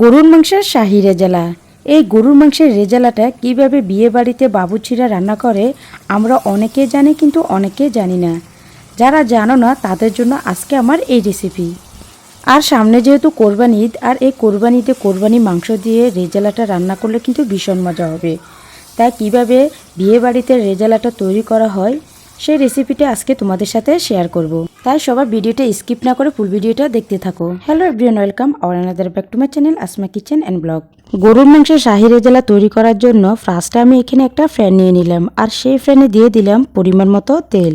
গরুর মাংসের শাহি রেজালা। এই গরুর মাংসের রেজালাটা কীভাবে বিয়ে বাড়িতে বাবুচিরা রান্না করে, আমরা অনেকে জানি কিন্তু অনেকে জানি না। যারা জানো না, তাদের জন্য আজকে আমার এই রেসিপি আর সামনে যেহেতু কোরবানি ঈদ, আর এই কোরবানিতে কোরবানি মাংস দিয়ে রেজালাটা রান্না করলে কিন্তু ভীষণ মজা হবে। তাই কীভাবে বিয়ে বাড়িতে রেজালাটা তৈরি করা হয় সেই রেসিপিটা আজকে তোমাদের সাথে শেয়ার করব। তাই সবার ভিডিওটা স্কিপ না করে ফুল ভিডিওটা দেখতে থাকো। Hello everyone welcome our another back to my channel Asma kitchen and blog গরুর মাংসের শাহি রেজালা তৈরি করার জন্য ফার্স্টে আমি এখানে একটা ফ্যান নিয়ে নিলাম। আর সেই ফ্যানে দিয়ে দিলাম পরিমাণ মতো তেল।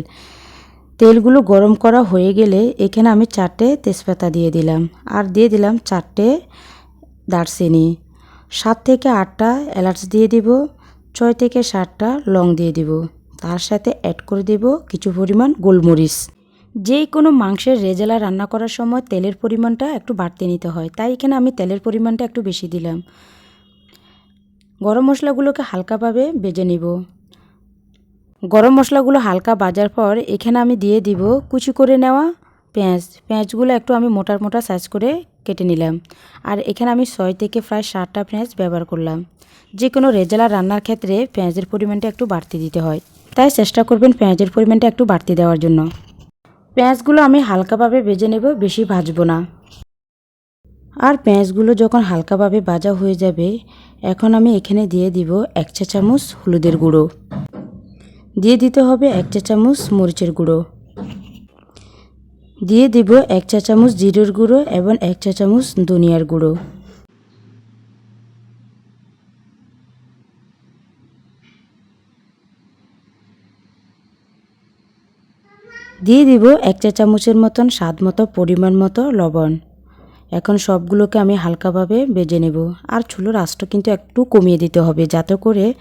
তেলগুলো গরম করা হয়ে গেলে এখানে আমি চারটে তেজপাতা দিয়ে দিলাম। আর দিয়ে দিলাম চারটে দারচিনি। সাত থেকে আটটা এলাচ দিয়ে দিব। ছয় থেকে সাতটা লং দিয়ে দিব। তার সাথে অ্যাড করে দেব কিছু পরিমাণ গোলমরিচ। যে কোনো মাংসের রেজালা রান্না করার সময় তেলের পরিমাণটা একটু বাড়তে নিতে হয়, তাই এখানে আমি তেলের পরিমাণটা একটু বেশি দিলাম। গরম মশলাগুলোকে হালকাভাবে বেজে নিব। গরম মশলাগুলো হালকা বাজার পর এখানে আমি দিয়ে দিব কুচি করে নেওয়া পেঁয়াজ। পেঁয়াজগুলো একটু আমি মোটার মোটা সাইজ করে কেটে নিলাম। আর এখানে আমি ছয় থেকে প্রায় ষাটটা পেঁয়াজ ব্যবহার করলাম। যে কোনো রেজালা রান্নার ক্ষেত্রে পেঁয়াজের পরিমাণটা একটু বাড়তি দিতে হয়। তাই চেষ্টা করবেন পেঁয়াজের পরিমাণটা একটু বাড়তি দেওয়ার জন্য। পেঁয়াজগুলো আমি হালকাভাবে ভেজে নেব, বেশি ভাজবো না। আর পেঁয়াজগুলো যখন হালকাভাবে ভাজা হয়ে যাবে, এখন আমি এখানে দিয়ে দিব এক চা চামচ হলুদের গুঁড়ো। দিয়ে দিতে হবে এক চা চামচ মরিচের গুঁড়ো। দিয়ে দিব এক চা চামচ জিরের গুঁড়ো এবং এক চা চামচ ধনিয়ার গুঁড়ো। দিয়ে দিব এক চা চামচের মতন স্বাদ মতো, পরিমাণ মতো লবণ। এখন সবগুলোকে আমি হালকাভাবে বেজে নেব। আর ছুলোর আঁচটা কিন্তু একটু কমিয়ে দিতে হবে যাতে করে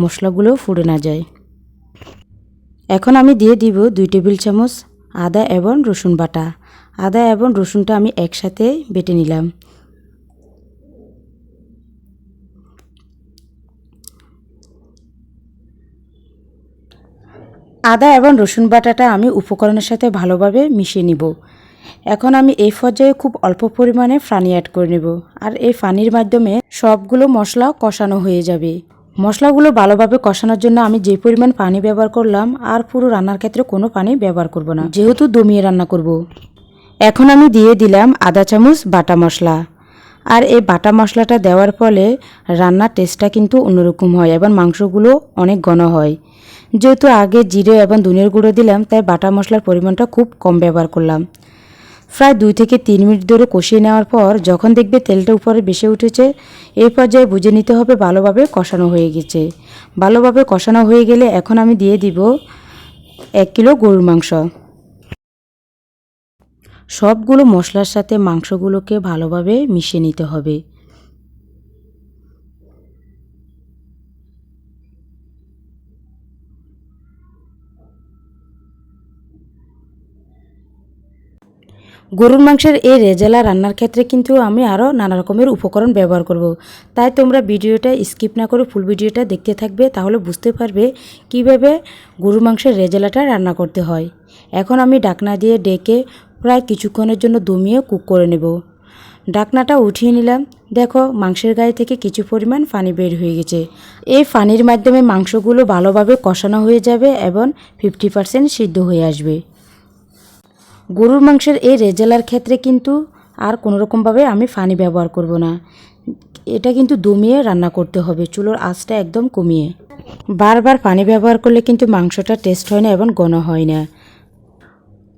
মশলাগুলো ফুড়ে না যায়। এখন আমি দিয়ে দিব দুই টেবিল চামচ আদা এবং রসুন বাটা। আদা এবং রসুনটা আমি একসাথে বেটে নিলাম। আদা এবং রসুন বাটাটা আমি উপকরণের সাথে ভালোভাবে মিশিয়ে নিব। এখন আমি এই পর্যায়ে খুব অল্প পরিমাণে ফানি অ্যাড করে নেব আর এই ফানির মাধ্যমে সবগুলো মশলা কষানো হয়ে যাবে। মশলাগুলো ভালোভাবে কষানোর জন্য আমি যে পরিমাণ পানি ব্যবহার করলাম আর পুরো রান্নার ক্ষেত্রে কোনো পানি ব্যবহার করব না, যেহেতু দমিয়ে রান্না করব। এখন আমি দিয়ে দিলাম আদা চামচ বাটা মশলা। আর এই বাটা মশলাটা দেওয়ার ফলে রান্নার টেস্টটা কিন্তু অন্যরকম হয় এবং মাংসগুলো অনেক ঘন হয়। যেহেতু আগে জিরে এবং ধনিয়ার গুঁড়ো দিলাম, তাই বাটা মশলার পরিমাণটা খুব কম ব্যবহার করলাম। প্রায় দুই থেকে তিন মিনিট ধরে কষিয়ে নেওয়ার পর যখন দেখবে তেলটা উপরে বেশি উঠেছে, এই পর্যায়ে বুঝে নিতে হবে ভালোভাবে কষানো হয়ে গেছে। ভালোভাবে কষানো হয়ে গেলে এখন আমি দিয়ে দিব এক কিলো গরুর মাংস। সবগুলো মশলার সাথে মাংসগুলোকে ভালোভাবে মিশিয়ে নিতে হবে। গরুর মাংসের এই রেজালা রান্নার ক্ষেত্রে কিন্তু আমি আরও নানা রকমের উপকরণ ব্যবহার করব। তাই তোমরা ভিডিওটা স্কিপ না করে ফুল ভিডিওটা দেখতে থাকবে, তাহলে বুঝতে পারবে কীভাবে গরুর মাংসের রেজালাটা রান্না করতে হয়। এখন আমি ডাকনা দিয়ে ডেকে প্রায় কিছুক্ষণের জন্য দমিয়ে কুক করে নেব। ডাকনাটা উঠিয়ে নিলাম। দেখো, মাংসের গায়ে থেকে কিছু পরিমাণ পানি বের হয়ে গেছে। এই পানির মাধ্যমে মাংসগুলো ভালোভাবে কষানো হয়ে যাবে এবং ফিফটি পার্সেন্ট সিদ্ধ হয়ে আসবে। গরুর মাংসের এই রেজালার ক্ষেত্রে কিন্তু আর কোনো রকমভাবে আমি ফানি ব্যবহার করব না। এটা কিন্তু দমিয়ে রান্না করতে হবে, চুলোর আঁচটা একদম কমিয়ে। বারবার পানি ব্যবহার করলে কিন্তু মাংসটা টেস্ট হয় না এবং ঘন হয় না।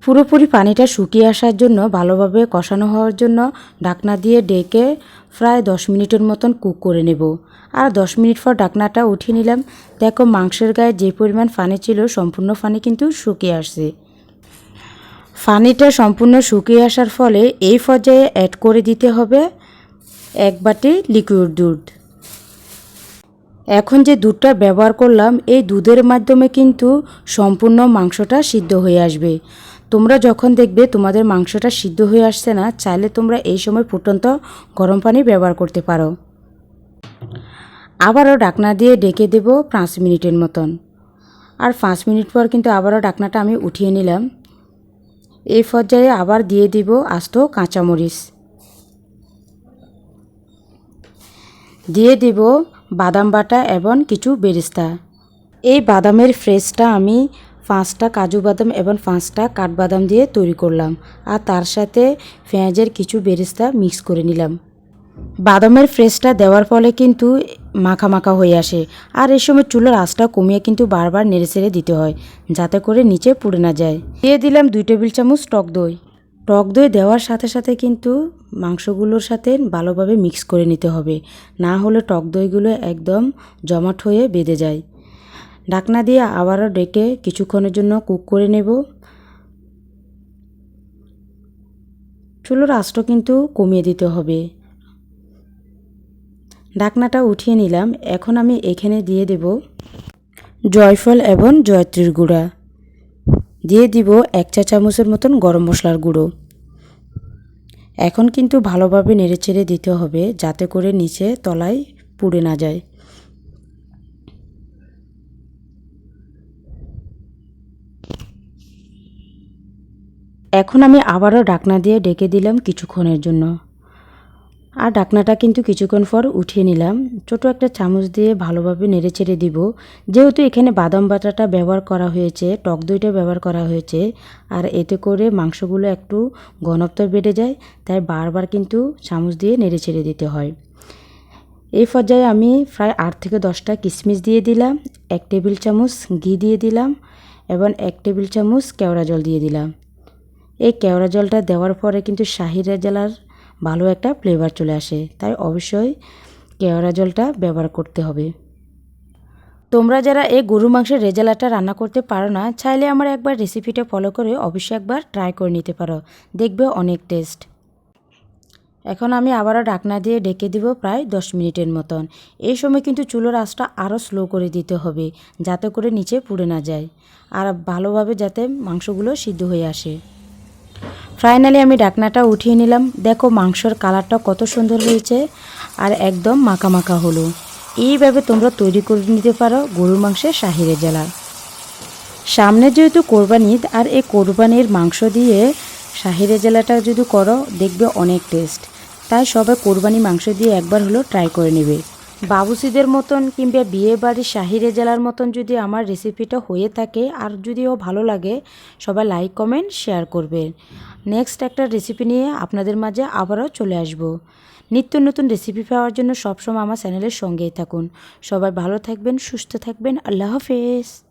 পুরোপুরি পানিটা শুকিয়ে আসার জন্য, ভালোভাবে কষানো হওয়ার জন্য ঢাকনা দিয়ে ডেকে প্রায় দশ মিনিটের মতন কুক করে নেব। আর দশ মিনিট পর ঢাকনাটা উঠিয়ে নিলাম। দেখো মাংসের গায়ে যে পরিমাণ পানি ছিল, সম্পূর্ণ পানি কিন্তু শুকিয়ে আসছে। পানিটা সম্পূর্ণ শুকিয়ে আসার ফলে এই পর্যায়ে অ্যাড করে দিতে হবে এক বাটি লিকুইড দুধ। এখন যে দুধটা ব্যবহার করলাম, এই দুধের মাধ্যমে কিন্তু সম্পূর্ণ মাংসটা সিদ্ধ হয়ে আসবে। তোমরা যখন দেখবে তোমাদের মাংসটা সিদ্ধ হয়ে আসছে না, চাইলে তোমরা এই সময় ফুটন্ত গরম পানি ব্যবহার করতে পারো। আবারও ডাকনা দিয়ে ডেকে দেব পাঁচ মিনিটের মতন। আর পাঁচ মিনিট পর কিন্তু আবারও ডাকনাটা আমি উঠিয়ে নিলাম। এই পর্যায়ে আবার দিয়ে দিব আস্ত কাঁচামরিচ। দিয়ে দিব বাদাম বাটা এবং কিছু বেরেস্তা। এই বাদামের ফ্রেশটা আমি পাঁচটা কাজু বাদাম এবং পাঁচটা কাঠবাদাম দিয়ে তৈরি করলাম আর তার সাথে পেঁয়াজের কিছু বেরেস্তা মিক্স করে নিলাম। বাদামের ফ্রেশটা দেওয়ার ফলে কিন্তু মাখা মাখা হয়ে আসে। আর এই সময় চুলার আঁচটা কমিয়ে কিন্তু বারবার নেড়ে ছেড়ে দিতে হয়, যাতে করে নিচে পুড়ে না যায়। দিয়ে দিলাম দুই টেবিল চামচ টক দই। টক দই দেওয়ার সাথে সাথে কিন্তু মাংসগুলোর সাথে ভালোভাবে মিক্স করে নিতে হবে। না হলে টক দইগুলো একদম জমাট হয়ে বেঁধে যায়। ঢাকনা দিয়ে আবারও ডেকে কিছুক্ষণের জন্য কুক করে নেব। চুলোর আঁচটা কিন্তু কমিয়ে দিতে হবে। ঢাকনাটা উঠিয়ে নিলাম। এখন আমি এখানে দিয়ে দেব জয়ফল এবং জয়ত্রীর গুঁড়া। দিয়ে দিব এক চা চামচের মতন গরম মশলার গুঁড়ো। এখন কিন্তু ভালোভাবে নেড়েচেড়ে দিতে হবে যাতে করে নিচে তলায় পুড়ে না যায়। এখন আমি আবারও ডাকনা দিয়ে ডেকে দিলাম কিছুক্ষণের জন্য। আর ডাকনাটা কিন্তু কিছুক্ষণ পর উঠিয়ে নিলাম। ছোট একটা চামচ দিয়ে ভালোভাবে নেড়ে ছেড়ে দিব। যেহেতু এখানে বাদাম বাটাটা ব্যবহার করা হয়েছে, টক দইটা ব্যবহার করা হয়েছে, আর এতে করে মাংসগুলো একটু ঘনত্ব বেড়ে যায়, তাই বারবার কিন্তু চামচ দিয়ে নেড়ে ছেড়ে দিতে হয়। এই পর্যায়ে আমি প্রায় আট থেকে দশটা কিশমিশ দিয়ে দিলাম, এক টেবিল চামচ ঘি দিয়ে দিলাম এবং এক টেবিল চামচ কেওড়া জল দিয়ে দিলাম। এই কেওড়া জলটা দেওয়ার পরে কিন্তু শাহিরা রেজালার ভালো একটা ফ্লেভার চলে আসে। তাই অবশ্যই কেওড়া জলটা ব্যবহার করতে হবে। তোমরা যারা এই গরু মাংসের রেজালাটা রান্না করতে পারো না, চাইলে আমার একবার রেসিপিটা ফলো করে অবশ্যই একবার ট্রাই করে নিতে পারো। দেখবে অনেক টেস্ট এখন আমি আবারও ঢাকনা দিয়ে ডেকে দিব প্রায় দশ মিনিটের মতন। এই সময় কিন্তু চুলোর আঁচটা আরও স্লো করে দিতে হবে, যাতে করে নিচে পুড়ে না যায়। আর ভালোভাবে যাতে মাংসগুলো সিদ্ধ হয়ে আসে। ফাইনালি আমি ডাকনাটা উঠিয়ে নিলাম। দেখো মাংসর কালারটা কত সুন্দর হয়েছে আর একদম মাখা মাখা হলো। এইভাবে তোমরা তৈরি করে নিতে পারো গরুর মাংসের শাহিরে জেলা সামনে যেহেতু কোরবানি ঈদ, আর এই কোরবানির মাংস দিয়ে শাহিরে জেলাটা যদি করো, দেখবে অনেক টেস্ট তাই সবাই কোরবানি মাংস দিয়ে একবার হলো ট্রাই করে নেবে। বাবুসিদের মতন কিংবা বিয়ে বাড়ির শাহিরে জেলার মতন যদি আমার রেসিপিটা হয়ে থাকে আর যদিও ভালো লাগে, সবাই লাইক কমেন্ট শেয়ার করবেন। নেক্সট একটা রেসিপি নিয়ে আপনাদের মাঝে আবারও চলে আসব। নিত্য নতুন রেসিপি পাওয়ার জন্য সবসময় আমার চ্যানেলের সঙ্গেই থাকুন। সবাই ভালো থাকবেন, সুস্থ থাকবেন। আল্লাহ হাফেজ।